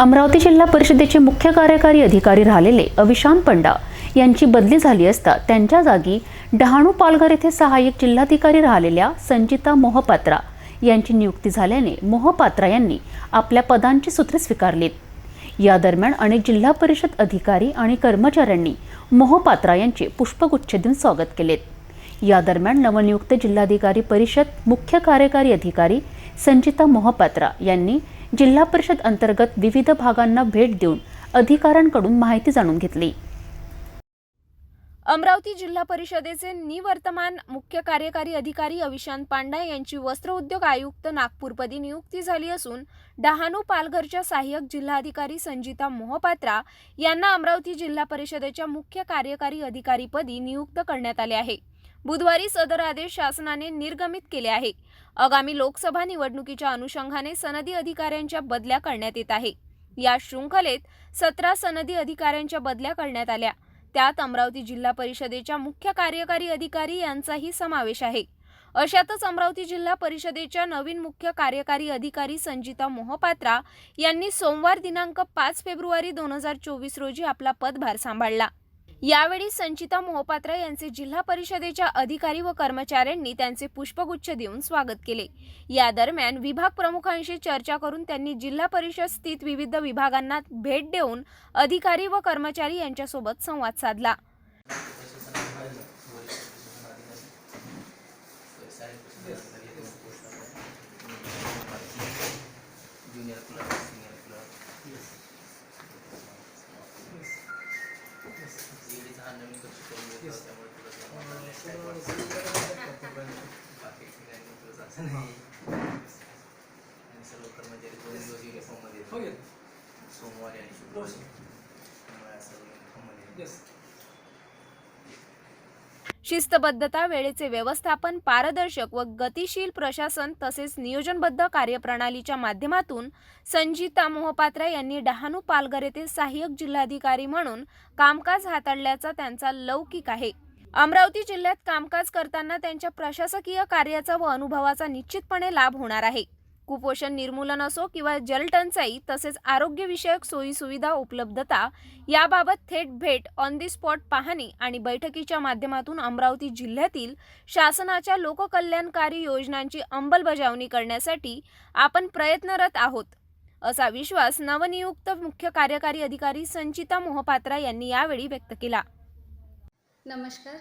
अमरावती जिल्हा परिषदेचे मुख्य कार्यकारी अधिकारी राहिलेले अविशांत पंडा यांची बदली झाली असता त्यांच्या जागी डहाणू पालघर येथे सहाय्यक जिल्हाधिकारी राहिलेल्या संचिता मोहपात्रा यांची नियुक्ती झाल्याने मोहपात्रा यांनी आपल्या पदांची सूत्रे स्वीकारलीत. या दरम्यान अनेक जिल्हा परिषद अधिकारी आणि कर्मचाऱ्यांनी मोहपात्रा यांचे पुष्पगुच्छ देऊन स्वागत केलेत. या दरम्यान नवनियुक्त जिल्हाधिकारी परिषद मुख्य कार्यकारी अधिकारी संचिता मोहपात्रा यांनी जिल्हा परिषद अंतर्गत विविध भागांना भेट देऊन अधिकाऱ्यांकडून माहिती जाणून घेतली. अमरावती जिल्हा परिषदेचे निवर्तमान मुख्य कार्यकारी अधिकारी अविशांत पांडा यांची वस्त्र उद्योग आयुक्त नागपूरपदी नियुक्ती झाली असून डहाणू पालघरच्या सहाय्यक जिल्हाधिकारी संजिता मोहपात्रा यांना अमरावती जिल्हा परिषदेच्या मुख्य कार्यकारी अधिकारीपदी नियुक्त करण्यात आले आहे. बुधवारी सदर आदेश शासनाने निर्गमित केले आहे. आगामी लोकसभा निवडणुकीच्या अनुषंगाने सनदी अधिकाऱ्यांच्या बदल्या करण्यात येत आहे. या शृंखलेत सतरा सनदी अधिकाऱ्यांच्या बदल्या करण्यात आल्या. त्यात अमरावती जिल्हा परिषदेच्या मुख्य कार्यकारी अधिकारी यांचाही समावेश आहे. अशातच अमरावती जिल्हा परिषदेच्या नवीन मुख्य कार्यकारी अधिकारी संजिता मोहपात्रा यांनी सोमवार दिनांक पाच फेब्रुवारी दोन हजार चोवीस रोजी आपला पदभार सांभाळला. यावेळी संचिता मोहपात्रा यांचे जिल्हा परिषदेच्या अधिकारी व कर्मचाऱ्यांनी त्यांचे पुष्पगुच्छ देऊन स्वागत केले. या दरम्यान विभाग प्रमुखांशी चर्चा करून त्यांनी जिल्हा परिषद स्थित विविध विभागांना भेट देऊन अधिकारी व कर्मचारी यांच्यासोबत संवाद साधला. ज्युनियर आणि सर्व कर्मचारी दोन दिवस युनिफॉर्ममध्ये येतात. सोमवारी आणि शुक्रवारी त्यामुळे असं युनिफॉर्ममध्ये येतात. शिस्तबद्धता वेळेचे व्यवस्थापन पारदर्शक व गतिशील प्रशासन तसेच नियोजनबद्ध कार्यप्रणालीच्या माध्यमातून संजीता मोहपात्रा यांनी डहाणू पालघर येथे सहाय्यक जिल्हाधिकारी म्हणून कामकाज हाताळल्याचा त्यांचा लौकिक आहे. अमरावती जिल्ह्यात कामकाज करताना त्यांच्या प्रशासकीय कार्याचा व अनुभवाचा निश्चितपणे लाभ होणार आहे. कुपोषण निर्मूलन असो किंवा जलटंचाई तसेच आरोग्यविषयक सोयीसुविधा उपलब्धता याबाबत थेट भेट ऑन दी स्पॉट पाहणी आणि बैठकीच्या माध्यमातून अमरावती जिल्ह्यातील शासनाच्या लोककल्याणकारी योजनांची अंमलबजावणी करण्यासाठी आपण प्रयत्नरत आहोत. असा विश्वास नवनियुक्त मुख्य कार्यकारी अधिकारी संचिता मोहपात्रा यांनी यावेळी व्यक्त केला. नमस्कार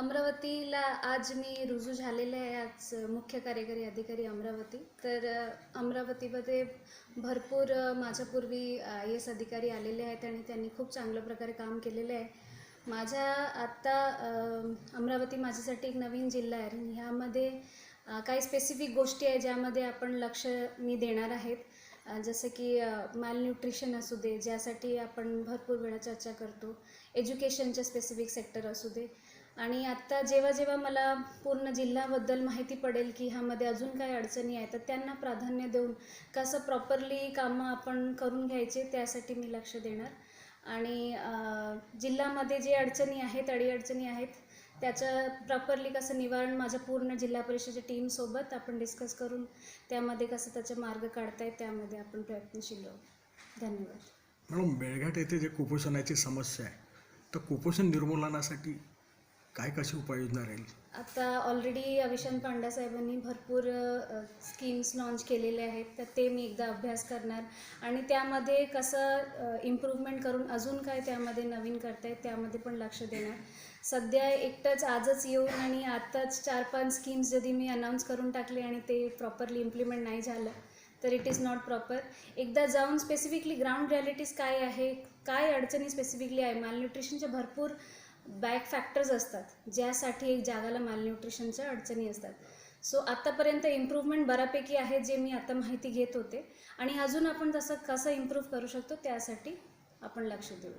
अमरावतीला आज मी रुजू झालेले आहे आज मुख्य कार्यकारी अधिकारी अमरावती. तर अमरावतीमध्ये भरपूर माझ्यापूर्वी आय एस अधिकारी आलेले आहेत आणि त्यांनी खूप चांगल्या प्रकारे काम केलेले आहे. माझ्या आत्ता अमरावती माझ्यासाठी एक नवीन जिल्हा आहे आणि ह्यामध्ये काही स्पेसिफिक गोष्टी आहे ज्यामध्ये आपण लक्ष मी देणार आहेत. जसं की मॅलन्यूट्रिशन असू दे ज्यासाठी आपण भरपूर वेळा चर्चा करतो. एज्युकेशनच्या स्पेसिफिक सेक्टर असू दे. आणि आत्ता जेव्हा जेव्हा मला पूर्ण जिल्ह्याबद्दल माहिती पडेल की ह्यामध्ये अजून काही अडचणी आहेत तर त्यांना प्राधान्य देऊन कसं प्रॉपरली कामं आपण करून घ्यायचे त्यासाठी मी लक्ष देणार. आणि जिल्ह्यामध्ये जे अडचणी आहेत अडीअडचणी आहेत त्याचं प्रॉपरली कसं निवारण माझ्या पूर्ण जिल्हा परिषदेच्या टीमसोबत आपण डिस्कस करून त्यामध्ये कसं त्याचे मार्ग काढता येत त्यामध्ये आपण प्रयत्नशील आहोत धन्यवाद. मॅडम मेळघाट येथे जे कुपोषणाची समस्या आहे तर कुपोषण निर्मूलनासाठी काय कशी उपाययोजना राहील? आता ऑलरेडी अविशांत पांडा साहेबांनी भरपूर स्कीम्स लॉन्च केलेले आहेत. तर ते मी एकदा अभ्यास करणार. आणि त्यामध्ये कसं इम्प्रूव्हमेंट करून अजून काय त्यामध्ये नवीन करतायत त्यामध्ये पण लक्ष देणार. सध्या एकटंच आजच येऊन आणि आत्ताच चार पाच स्कीम्स जरी मी अनाऊन्स करून टाकले आणि ते प्रॉपरली इम्प्लिमेंट नाही झालं तर इट इज नॉट प्रॉपर एकदा जाऊन स्पेसिफिकली ग्राउंड रिॲलिटीज काय आहे काय अडचणी स्पेसिफिकली आहे मालन्यूट्रिशनच्या भरपूर बॅक फॅक्टर्स असतात ज्यासाठी एक जागाला मालन्यूट्रिशनच्या अडचणी असतात. सो आत्तापर्यंत इम्प्रूव्हमेंट बऱ्यापैकी आहे जे मी आता माहिती घेत होते. आणि अजून आपण जसं कसं इम्प्रूव्ह करू शकतो त्यासाठी आपण लक्ष देऊ.